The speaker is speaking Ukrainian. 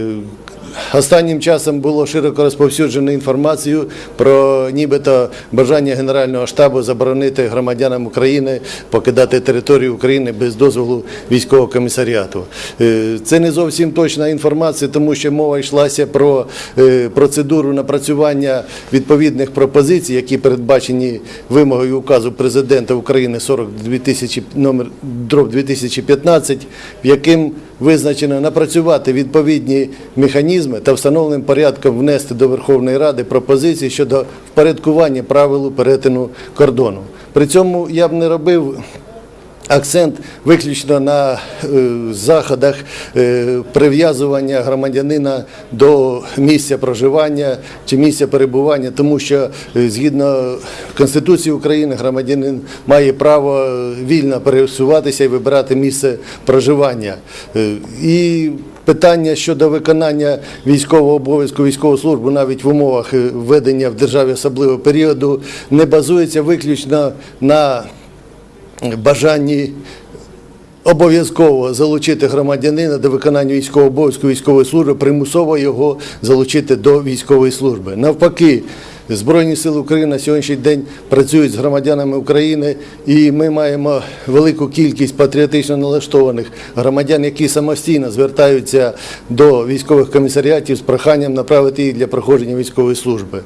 to Останнім часом було широко розповсюджено інформацію про нібито бажання Генерального штабу заборонити громадянам України покидати територію України без дозволу військового комісаріату. Е, Це не зовсім точна інформація, тому що мова йшлася про е, процедуру напрацювання відповідних пропозицій, які передбачені вимогою указу президента України 40 2000, номер дроб 2015, в яким визначено напрацювати відповідні механізми та встановленим порядком внести до Верховної Ради пропозиції щодо впорядкування правил перетину кордону. При цьому я б не робив акцент виключно на е, заходах е, прив'язування громадянина до місця проживання чи місця перебування, тому що е, згідно Конституції України громадянин має право вільно пересуватися і вибирати місце проживання. І Питання щодо виконання військового обов'язку, військову службу навіть в умовах введення в державі особливого періоду не базується виключно на бажанні обов'язково залучити громадянина до виконання військового обов'язку військової служби, примусово його залучити до військової служби. Навпаки, Збройні сили України на сьогоднішній день працюють з громадянами України, і ми маємо велику кількість патріотично налаштованих громадян, які самостійно звертаються до військових комісаріатів з проханням направити їх для проходження військової служби.